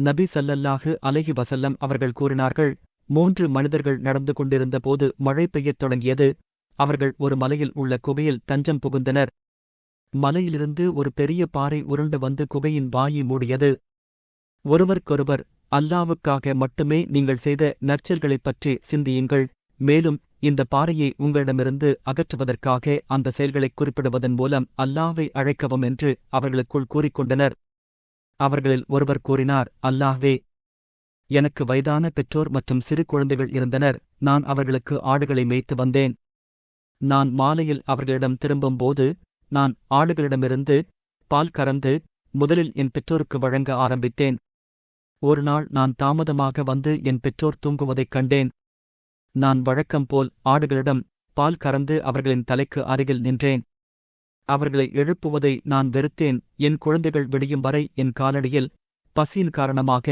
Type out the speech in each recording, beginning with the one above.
நபி சல்லல்லாஹு அலஹி வசல்லம் அவர்கள் கூறினார்கள் மூன்று மனிதர்கள் நடந்து கொண்டிருந்த போது மழை பெய்யத் தொடங்கியது. அவர்கள் ஒரு மலையில் உள்ள குகையில் தஞ்சம் புகுந்தனர். மலையிலிருந்து ஒரு பெரிய பாறை உருண்டு வந்து குகையின் வாயை மூடியது. ஒருவருக்கொருவர் அல்லாவுக்காக மட்டுமே நீங்கள் செய்த நற்செயல்களைப் பற்றி சிந்தியுங்கள். மேலும் இந்த பாறையை உங்களிடமிருந்து அகற்றுவதற்காக அந்த செயல்களைக் குறிப்பிடுவதன் மூலம் அல்லாவை அழைக்கவும் என்று அவர்களுக்குள் கூறிக்கொண்டனர். அவர்களில் ஒருவர் கூறினார் அல்லாஹ்வே எனக்கு வயதான பெற்றோர் மற்றும் சிறு குழந்தைகள் இருந்தனர். நான் அவர்களுக்கு ஆடுகளை மேய்த்து வந்தேன். நான் மாலையில் அவர்களிடம் திரும்பும்போது நான் ஆடுகளிடமிருந்து பால் கறந்து முதலில் என் பெற்றோருக்கு வழங்க ஆரம்பித்தேன். ஒரு நாள் நான் தாமதமாக வந்து என் பெற்றோர் தூங்குவதைக் கண்டேன். நான் வழக்கம் போல் ஆடுகளிடம் பால் கறந்து அவர்களின் தலைக்கு அருகில் நின்றேன். அவர்களை எழுப்புவதை நான் வெறுத்தேன். என் குழந்தைகள் விடியும் வரை என் காலடியில் பசியின் காரணமாக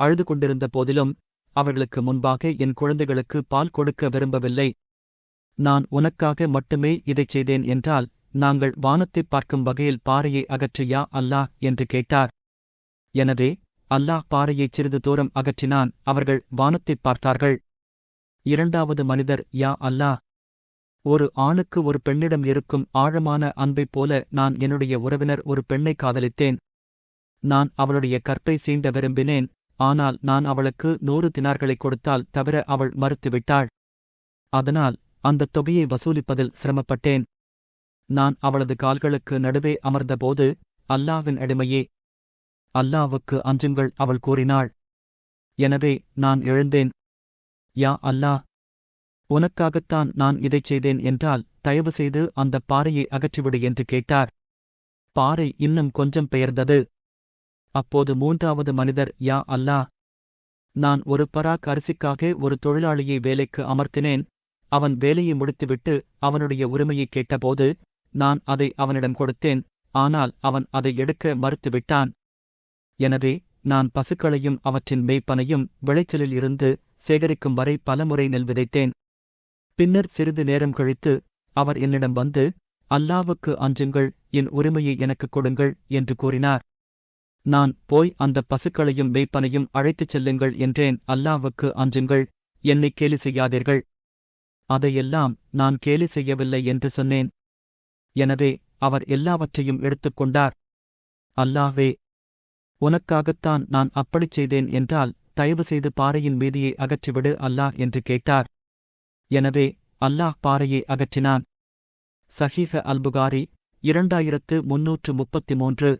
அழுது கொண்டிருந்த போதிலும் அவர்களுக்கு முன்பாக என் குழந்தைகளுக்கு பால் கொடுக்க விரும்பவில்லை. நான் உனக்காக மட்டுமே இதைச் செய்தேன் என்றால் நாங்கள் வானத்தைப் பார்க்கும் வகையில் பாறையை அகற்றியா அல்லாஹ் என்று கேட்டார். எனவே அல்லாஹ் பாறையைச் சிறிது தூரம் அகற்றினான். அவர்கள் வானத்தைப் பார்த்தார்கள். இரண்டாவது மனிதர் யா அல்லாஹ் ஒரு ஆணுக்கு ஒரு பெண்ணிடம் இருக்கும் ஆழமான அன்பைப் போல நான் என்னுடைய உறவினர் ஒரு பெண்ணை காதலித்தேன். நான் அவளுடைய கற்பை சீண்ட விரும்பினேன் ஆனால் நான் அவளுக்கு நூறு தினார்களைக் கொடுத்தால் தவிர அவள் மறுத்துவிட்டாள். அதனால் அந்த தொகையை வசூலிப்பதில் சிரமப்பட்டேன். நான் அவளது கால்களுக்கு நடுவே அமர்ந்தபோது அல்லாவின் அடிமையே அல்லாவுக்கு அஞ்சுங்கள் அவள் கூறினாள். எனவே நான் எழுந்தேன். யா அல்லாஹ் உனக்காகத்தான் நான் இதைச் செய்தேன் என்றால் தயவு செய்து அந்தப் பாறையை அகற்றிவிடு என்று கேட்டார். பாறை இன்னும் கொஞ்சம் பெயர்ந்தது. அப்போது மூன்றாவது மனிதர் யா அல்லாஹ் நான் ஒரு பராக் அரிசிக்காக ஒரு தொழிலாளியை வேலைக்கு அமர்த்தினேன். அவன் வேலையை முடித்துவிட்டு அவனுடைய உரிமையை கேட்டபோது நான் அதை அவனிடம் கொடுத்தேன். ஆனால் அவன் அதை எடுக்க மறுத்துவிட்டான். எனவே நான் பசுக்களையும் அவற்றின் மேய்ப்பனையும் விளைச்சலில் இருந்து சேகரிக்கும் வரை பலமுறை நெல் விதைத்தேன். பின்னர் சிறிது நேரம் கழித்து அவர் என்னிடம் வந்து அல்லாவுக்கு அஞ்சுங்கள் என் உரிமையை எனக்குக் கொடுங்கள் என்று கூறினார். நான் போய் அந்த பசுக்களையும் மேய்ப்பனையும் அழைத்துச் செல்லுங்கள் என்றேன். அல்லாவுக்கு அஞ்சுங்கள் என்னை கேலி செய்யாதீர்கள். அதையெல்லாம் நான் கேலி செய்யவில்லை என்று சொன்னேன். எனவே அவர் எல்லாவற்றையும் எடுத்துக்கொண்டார் அல்லாஹ்வே உனக்காகத்தான் நான் அப்படிச் செய்தேன் என்றால் தயவு செய்து பாறையின் மீதியை அகற்றிவிடு அல்லாஹ் என்று கேட்டார். எனவே அல்லாஹ் பாறையை அகற்றினான். சஹீஹ அல்புகாரி இரண்டாயிரத்து முன்னூற்று முப்பத்தி மூன்று.